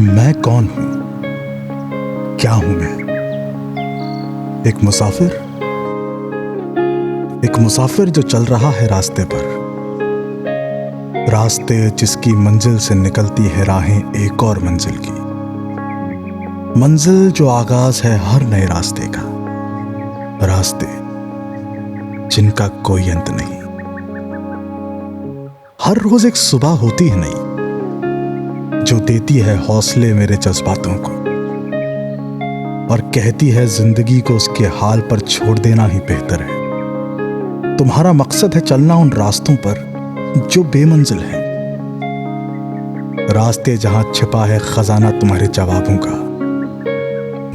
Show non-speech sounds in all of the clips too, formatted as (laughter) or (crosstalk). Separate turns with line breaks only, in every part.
मैं कौन हूँ? क्या हूँ मैं? एक मुसाफिर? एक मुसाफिर जो चल रहा है रास्ते पर। रास्ते जिसकी मंजिल से निकलती है राहें एक और मंजिल की। मंजिल जो आगाज़ है हर नए रास्ते का। रास्ते जिनका कोई अंत नहीं। हर रोज एक सुबह होती है नई। जो देती है हौसले मेरे जज्बातों को, और कहती है ज़िंदगी को उसके हाल पर छोड़ देना ही बेहतर है। तुम्हारा मकसद है चलना उन रास्तों पर जो बेमंजिल है। रास्ते जहाँ छिपा है खजाना तुम्हारे जवाबों का,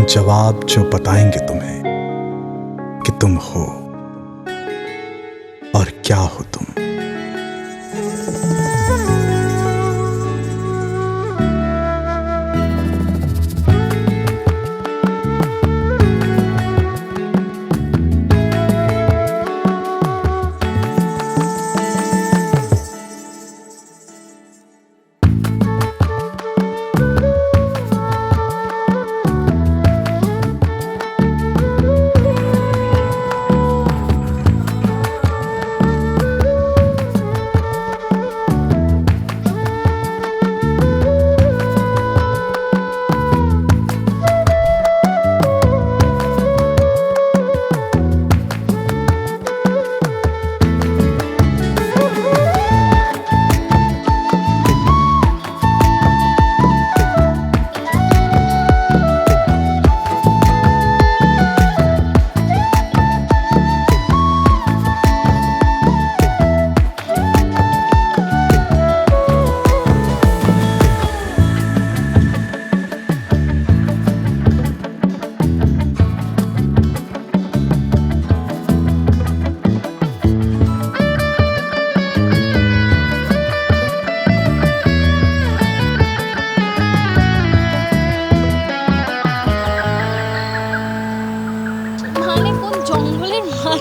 जवाब जो बताएँगे तुम्हें कि तुम हो और क्या हो तुम।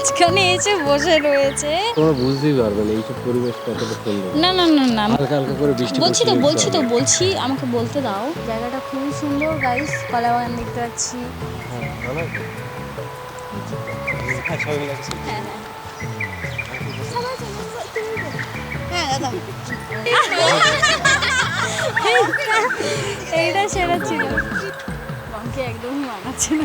মাঝখানে এসে বসে রয়েছে।
তোমরা বুঝতেই পারবে না এইসব পরিবেশটা এতটা সুন্দর।
না না না না
হালকা হালকা করে বৃষ্টি
বলছি তো বলছি তো বলছি আমাকে বলতে দাও। জায়গাটা খুবই সুন্দর গাইস কলা বাগান দেখতে পাচ্ছি।
হ্যাঁ,
এইটা সেরা ছিল। বামকে একদম মানাচ্ছে না।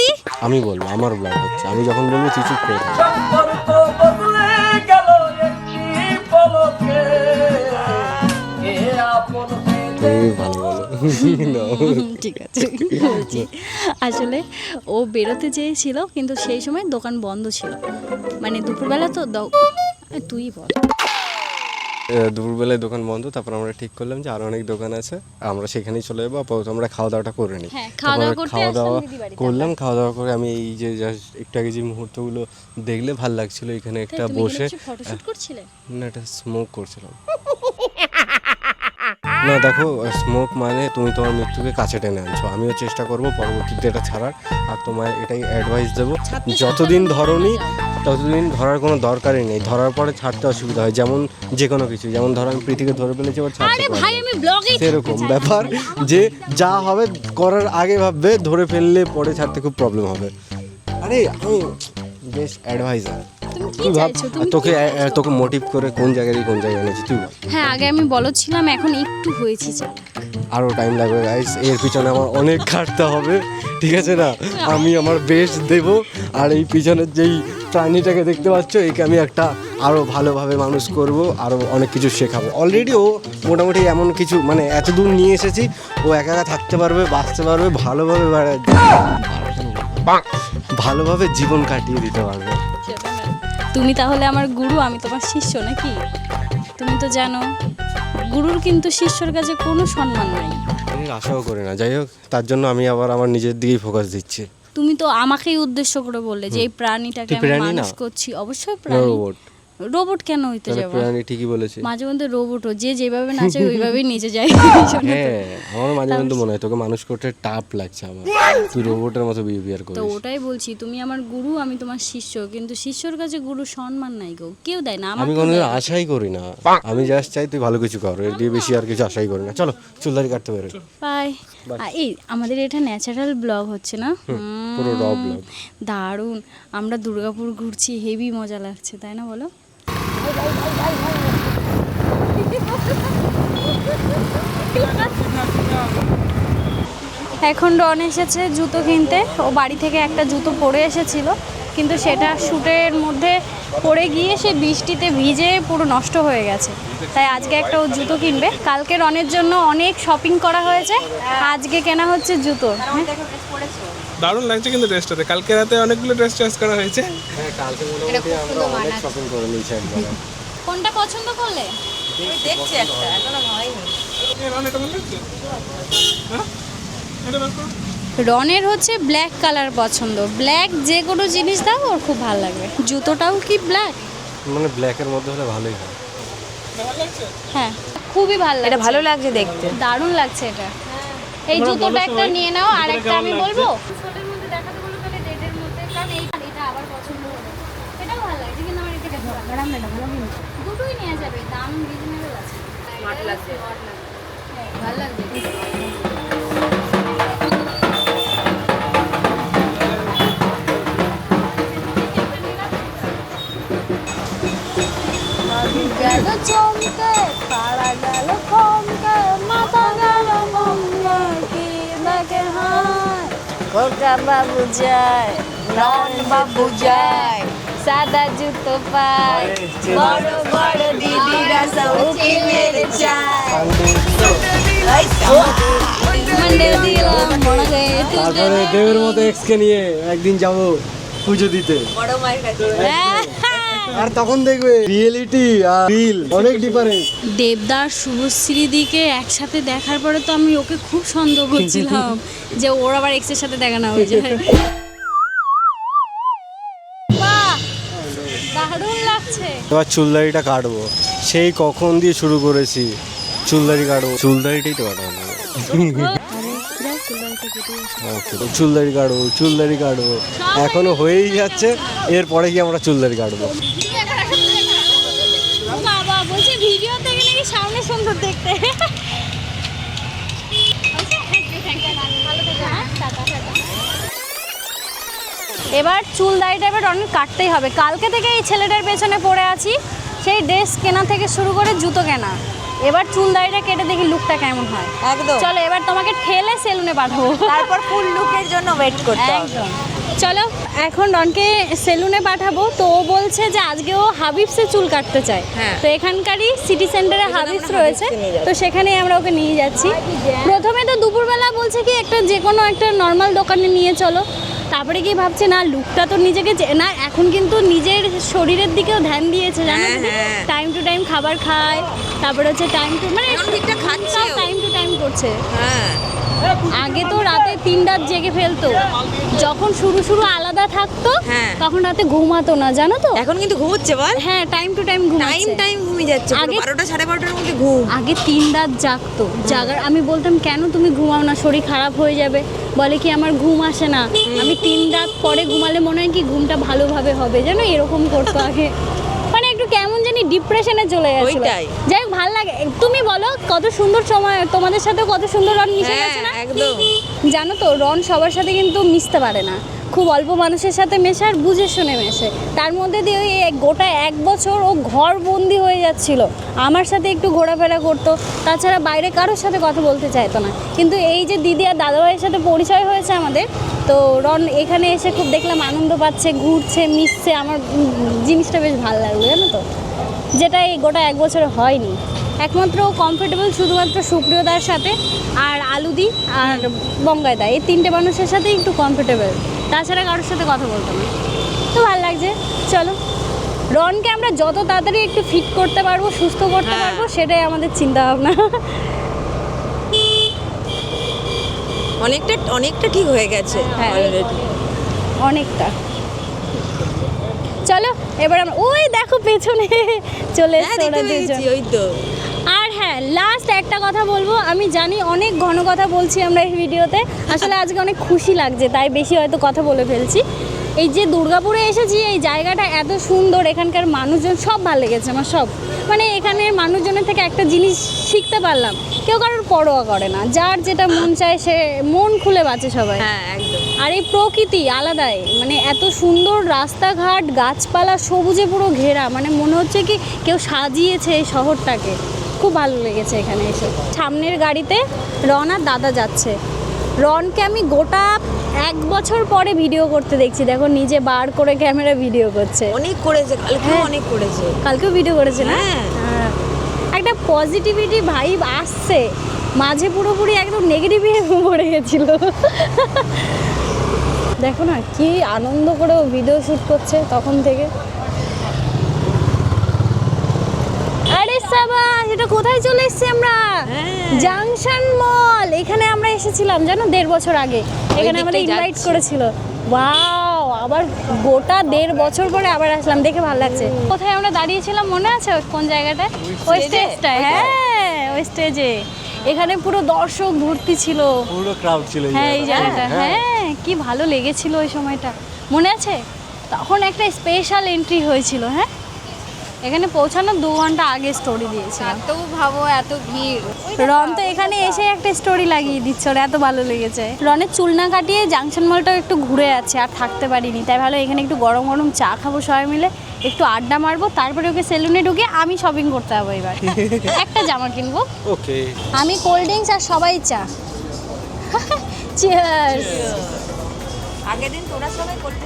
আমি বলব, আমার ব্লাড হচ্ছে। আমি যখন বলব, তুই চুপ করে
ঠিক আছে। আসলে ও বেরোতে চেয়েছিল, কিন্তু সেই সময় দোকান বন্ধ ছিল। মানে দুপুরবেলা তো তুই বল।
দুপুরবেলায় দোকান বন্ধ তারপর আমরা ঠিক করলাম যে আরও অনেক দোকান আছে আমরা সেখানেই চলে যাব আপাতত আমরা খাওয়া দাওয়াটা করে নিই।
হ্যাঁ, খাওয়া দাওয়া
করলাম খাওয়া দাওয়া করে আমি এই যে একটু আগে যে মুহূর্তগুলো দেখলে ভালো লাগছিল এখানে একটা বসে না এটা স্মোক করছিলাম। না দেখো স্মোক মানে তুমি তোমার মৃত্যুকে কাছে টেনে আনছো। আমিও চেষ্টা করব পরবর্তীতে এটা ছাড়ার আর তোমায় এটাই অ্যাডভাইস দেবো যতদিন
ছাড়তে
ধরনি
যাও।
ততদিন ধরার কোনো দরকারই নেই। ধরার পরে ছাড়তে অসুবিধা হয় যেমন যে কোনো কিছু। যেমন ধরো আমি পৃথিবীকে ধরে ফেলেছি এবার ছাড়তে পারব
ভাই আমি ব্লগেই
সেরকম ব্যাপার যে যা হবে করার আগে ভাববে ধরে ফেললে পরে ছাড়তে খুব প্রবলেম হবে। আরে আমি বেশ অ্যাডভাইজার
কি চাইছো? তুমি
তোকে তোকে মোটিভ করে কোন জায়গায় দিয়ে কোন জায়গায় এনেছি তুই বল।
হ্যাঁ আগে আমি বলদ ছিলাম এখন একটু হয়েছি চাল
আরও টাইম লাগবে গাইস এর পিছনে আমার অনেক খাটতে হবে ঠিক আছে না? আমি আমার বেস্ট দেব আর এই পিছনের যেই প্রাণীটাকে দেখতে পাচ্ছ একে আমি একটা আরও ভালোভাবে মানুষ করব আরও অনেক কিছু শেখাবো। অলরেডি ও মোটামুটি এমন কিছু মানে এত দূর নিয়ে এসেছি ও একা একা থাকতে পারবে বাঁচতে পারবে ভালোভাবে বেড়া- ভালোভাবে জীবন কাটিয়ে দিতে পারবে।
না। তুমি তাহলে আমার গুরু আমি তোমার শিষ্য নাকি? তুমি তো জানো গুরুর কিন্তু শিষ্যর কাছে কোনো সম্মান নাই।
আমি আশাও করি না। যাই হোক তার জন্য আমি আবার আমার নিজের দিকেই ফোকাস দিচ্ছি।
তুমি তো আমাকেই উদ্দেশ্য করে বললে যে এই প্রাণীটাকে আমি মানুষ করছি। অবশ্যই প্রাণী।
রোবট
কেন হইতে যাব?
প্রাণী ঠিকই বলেছে।
মাঝে মধ্যে রোবটও যে যেভাবে নাচে (laughs) ওইভাবেই নিচে যায়।
হ্যাঁ আমার মাঝে মধ্যে মনে হয় তোকে মানুষ করতে টাপ লাগছে আমার। তুই রোবটের মতো বিহেভিয়ার করিস।
তো ওটাই বলছি তুমি আমার গুরু আমি তোমার শিষ্য কিন্তু শিষ্যর কাছে গুরু সম্মান নাই গো। কেউ দেয় না
আমি কোনোদিন আশাই করি না। আমি জাস্ট চাই তুই ভালো কিছু কর এর দিয়ে বেশি আর কিছু আশাই করি না। চলো চুলদারি কাটতে পারে
পাই এই আমাদের এটা ন্যাচারাল ব্লগ হচ্ছে না?
পুরো raw
হুম, দারুণ। আমরা দুর্গাপুর ঘুরছি হেভি মজা লাগছে তাই না বলো? এখন রন এসেছে জুতো কিনতে। ও বাড়ি থেকে একটা জুতো পরে এসেছিল, কিন্তু সেটা শ্যুটের মধ্যে পড়ে গিয়ে সে বৃষ্টিতে ভিজে পুরো নষ্ট হয়ে গেছে। তাই আজকে একটা ও জুতো কিনবে। কালকে রনের জন্য অনেক শপিং করা হয়েছে, আজকে কেনা হচ্ছে জুতো। হ্যাঁ?
দারুণ লাগছে কিন্তু ড্রেসটাতে। কালকে রাতে অনেকগুলো ড্রেস চয়েস করা হয়েছে।
হ্যাঁ কালকে মোটামুটি আমরা অনেক শপিং করে নিয়েছি একবার।
কোনটা পছন্দ করলে?
দেখছি একটা এখনও হয়নি।
হ্যাঁ।
রনের হচ্ছে ব্ল্যাক কালার পছন্দ। ব্ল্যাক যে কোনো জিনিস দাও ওর খুব ভালো লাগবে জুতোটাও কি ব্ল্যাক
মানে ব্ল্যাকের মধ্যে হলে ভালোই হয়।
ভালো লাগছে?
হ্যাঁ খুবই ভালো
লাগে
এটা
ভালো লাগছে দেখতে।
দারুণ লাগছে এটা। এই জুতোটা একটা নিয়ে নাও আর একটা আমি বলব ছোটের মধ্যে দেখাতে বলো তাহলে ডেটের মধ্যে কারণ এই এটা আবার পছন্দ হলো এটাও ভালো লাগছে কিন্তু ম্যাডাম ম্যাডাম দুটোই নেওয়া যাবে দাম রিজনেবল আছে। স্মার্ট লাগছে ভালো লাগছে গেল চমকে পাড়া গেল কমকে মাথা গেল মমকে কি দেখে হায়? গোটা বাবু যায় রন বাবু যায়। সাদা জুতো পায়। বড় বড় দিদিরা সৌখি মেরে গয়ে
তারপরে দেবের মতো এক্সকে নিয়ে একদিন যাব পুজো দিতে।
বড় মায়ের কাছে।
আর তখন দেখবে রিয়েলিটি আর রিল অনেক ডিফারেন্স
দেবদার শুভশ্রী দিকে একসাথে দেখার পরে তো আমি ওকে খুব সন্দেহ করছিলাম (laughs) যে ওর আবার এক্সের সাথে দেখা না হয়ে যায়।
এবার চুলদারিটা কাটবো। সেই কখন দিয়ে শুরু করেছি চুলদারি কাটবো। চুলদারিটাই তো কাটবো। চুলদারি কাটবো চুলদারি কাটবো। এখনও হয়েই যাচ্ছে, এরপরে কি আমরা চুলদারি কাটবো।
বাবা, বলছে ভিডিও থেকে নাকি সামনে সুন্দর দেখতে? এবার চুল দাড়িটা এবার অনেক কাটতেই হবে। কালকে থেকে এই ছেলেটার পেছনে পড়ে আছি সেই ড্রেস কেনা থেকে শুরু করে জুতো কেনা। এবার চুল দাড়িটা কেটে দেখি লুকটা কেমন হয়।
একদম।
চলো এবার তোমাকে ঠেলে সেলুনে পাঠাবো।
তারপর ফুল লুকের জন্য ওয়েট করতে
একদম। চলো এখন রনকে সেলুনে পাঠাবো। তো ও বলছে যে আজকে ও হাবিবসে চুল কাটতে চায়।
হ্যাঁ।
তো এখানকারই সিটি সেন্টারে হাবিবস রয়েছে। তো সেখানেই আমরা ওকে নিয়ে যাচ্ছি। প্রথমে তো দুপুরবেলা বলছে কি একটা যে কোনো একটা নর্মাল দোকানে নিয়ে চলো। তারপরে কি ভাবছে না লুকটা তো নিজেকে না এখন কিন্তু নিজের শরীরের দিকেও ধ্যান দিয়েছে জানো। টাইম টু টাইম খাবার খায় তারপরে হচ্ছে টাইম টু মানে
ঠিকঠাক।
টাইম টু টাইম করছে
হ্যাঁ
আগে তো রাতে তিন রাত জেগে ফেলতো। যখন শুরু শুরু আলাদা থাকতো
হ্যাঁ।
তখন রাতে ঘুমাতো না জানো তো?
এখন কিন্তু ঘুমোচ্ছে বল।
হ্যাঁ টাইম টু টাইম
টাইম
ঘুমাচ্ছে
টাইম ঘুমিয়ে যাচ্ছে।
আগে-
বারোটা সাড়ে বারোটার মধ্যে ঘুম।
আগে তিন রাত জাগতো। জাগার আমি বলতাম কেন তুমি ঘুমাও না? শরীর খারাপ হয়ে যাবে। বলে কি আমার ঘুম আসে না। আমি তিন রাত পরে ঘুমালে মনে হয় কি ঘুমটা ভালোভাবে হবে। জানো এরকম করতো আগে। মানে একটু কেমন জানি ডিপ্রেশনে চলে গেছে
ওইটাই।
যাই ভালো লাগে। তুমি বলো কত সুন্দর সময় তোমাদের সাথে কত সুন্দর রন মিশে
হ্যাঁ,
গেছে না?
একদম।
জানো তো রন সবার সাথে কিন্তু মিশতে পারে না। খুব অল্প মানুষের সাথে মেশে আর বুঝে শুনে মেশে। তার মধ্যে দিয়ে ওই গোটা এক বছর ও ঘর বন্দি হয়ে যাচ্ছিল। আমার সাথে একটু ঘোরাফেরা করতো তাছাড়া বাইরে কারোর সাথে কথা বলতে চাইতো না। কিন্তু এই যে দিদি আর দাদাভাইয়ের সাথে পরিচয় হয়েছে আমাদের তো রন এখানে এসে খুব দেখলাম আনন্দ পাচ্ছে ঘুরছে মিশছে। আমার জিনিসটা বেশ ভালো লাগল জানো তো? যেটা এই গোটা এক বছরে হয়নি। একমাত্র কমফোর্টেবল শুধুমাত্র সুপ্রিয়দার সাথে আর আলুদি আর বঙ্গায়দা এই তিনটে মানুষের সাথে একটু কমফোর্টেবল তাছাড়া কারোর সাথে কথা বলতো না। তো ভালো লাগছে। চলো রনকে আমরা যত তাড়াতাড়ি একটু ফিট করতে পারব সুস্থ করতে
হ্যাঁ।
পারব সেটাই আমাদের চিন্তা ভাবনা
অনেকটা অনেকটা ঠিক হয়ে গেছে
হ্যাঁ। অনেকটা। এবার আমরা ওই দেখো পেছনে চলে
হ্যাঁ
এসছে ওরা দুজন।
ওই তো।
আর হ্যাঁ লাস্ট একটা কথা বলব। আমি জানি অনেক ঘন কথা বলছি আমরা এই ভিডিওতে। আসলে আজকে অনেক খুশি লাগছে তাই বেশি হয়তো কথা বলে ফেলছি। এই যে দুর্গাপুরে এসেছি এই জায়গাটা এত সুন্দর এখানকার মানুষজন সব ভালো লেগেছে আমার সব। মানে এখানের মানুষজনের থেকে একটা জিনিস শিখতে পারলাম। কেউ কারোর পরোয়া করে না যার যেটা মন চায় সে মন খুলে বাঁচে সবাই।
হ্যাঁ একদম।
আর এই প্রকৃতি আলাদাই। মানে এত সুন্দর রাস্তাঘাট গাছপালা সবুজে পুরো ঘেরা। মানে মনে হচ্ছে কি কেউ সাজিয়েছে এই শহরটাকে। খুব ভালো লেগেছে এখানে এসে। সামনের গাড়িতে রন আর দাদা যাচ্ছে। রনকে আমি গোটা এক বছর পরে ভিডিও করতে দেখছি। দেখো নিজে বার করে ক্যামেরা ভিডিও করছে।
অনেক করেছে। কালকে
হ্যাঁ।
অনেক করেছে।
কালকেও ভিডিও করেছে না?
হ্যাঁ।
হ্যাঁ। একটা পজিটিভিটি ভাইব আসছে। মাঝে পুরোপুরি একদম নেগেটিভে পড়ে গেছিল। দেখো না কি আনন্দ করে ও ভিডিও শ্যুট করছে তখন থেকে। আরে সাবা এটা কোথায় চলে এসেছি আমরা?
হ্যাঁ।
জাংশন মল এখানে আমরা এসেছিলাম জানো দেড় বছর আগে। এখানে আমাদের ইনভাইট করেছিল। ওয়াও আবার গোটা দেড় বছর পরে আবার আসলাম দেখে ভালো লাগছে। কোথায় আমরা দাঁড়িয়েছিলাম মনে আছে কোন জায়গাটায়? ওই? স্টেজটায় হ্যাঁ। ওই স্টেজে এখানে পুরো দর্শক ভর্তি ছিল।
পুরো ক্রাউড ছিল
হ্যাঁ এই
জায়গাটা।
জায়গাটা। হ্যাঁ। কি ভালো লেগেছিল ওই সময়টা। মনে আছে? তখন একটা স্পেশাল এন্ট্রি হয়েছিল হ্যাঁ? এখানে পৌঁছানোর দু ঘণ্টা আগে স্টোরি দিয়েছিলাম।
তো ভাবো এত ভিড়।
রন তো এখানে এসে একটা স্টোরি লাগিয়ে দিচ্ছে ওর এত ভালো লেগেছে। রনের চুল না কাটিয়ে জাংশন মলটাও একটু ঘুরে আছে আর থাকতে পারিনি। তাই ভালো এখানে একটু গরম গরম চা খাব সবাই মিলে একটু আড্ডা মারবো তারপরে ওকে সেলুনে ঢুকে আমি শপিং করতে যাব এবার। (laughs) একটা জামা কিনবো।
ওকে
আমি কোল্ড ড্রিঙ্কস আর সবাই চা। চিয়ার্স
আগের দিন তোরা সবাই করতে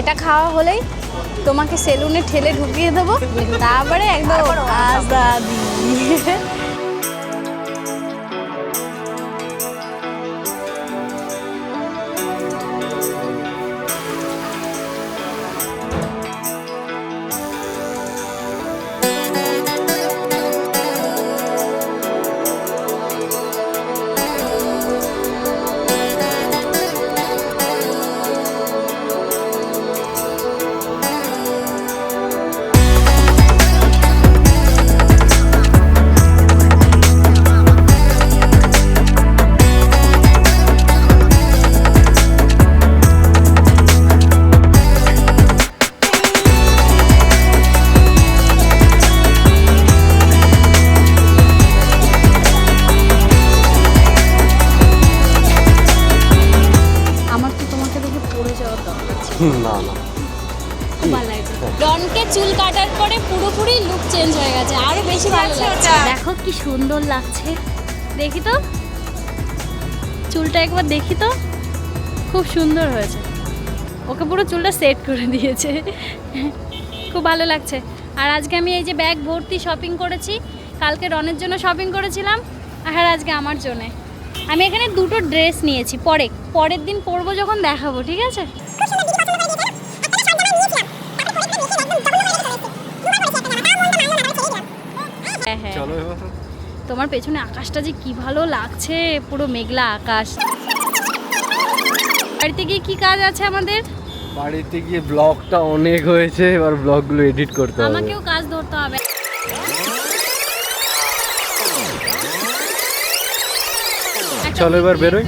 এটা খাওয়া হলেই তোমাকে সেলুনে ঠেলে ঢুকিয়ে দেবো। তারপরে একদম আজাদি সুন্দর লাগছে। দেখি তো। চুলটা একবার দেখি তো। খুব সুন্দর হয়েছে। ওকে পুরো চুলটা সেট করে দিয়েছে। খুব ভালো লাগছে। আর আজকে আমি এই যে ব্যাগ ভর্তি শপিং করেছি কালকে রনের জন্য শপিং করেছিলাম আর আজকে আমার জন্যে। আমি এখানে দুটো ড্রেস নিয়েছি পরে পরের দিন পরবো যখন দেখাবো ঠিক আছে? হ্যাঁ হ্যাঁ।
চলো এবার।
তোমার পেছনে আকাশটা যে কি ভালো লাগছে পুরো মেঘলা আকাশ। বাড়িতে গিয়ে কি কাজ আছে আমাদের?
বাড়িতে গিয়ে ব্লগটা অনেক হয়েছে এবার ব্লগগুলো এডিট করতে হবে।
আমাকেও কাজ ধরতে হবে।
চলো এবার বেরোই।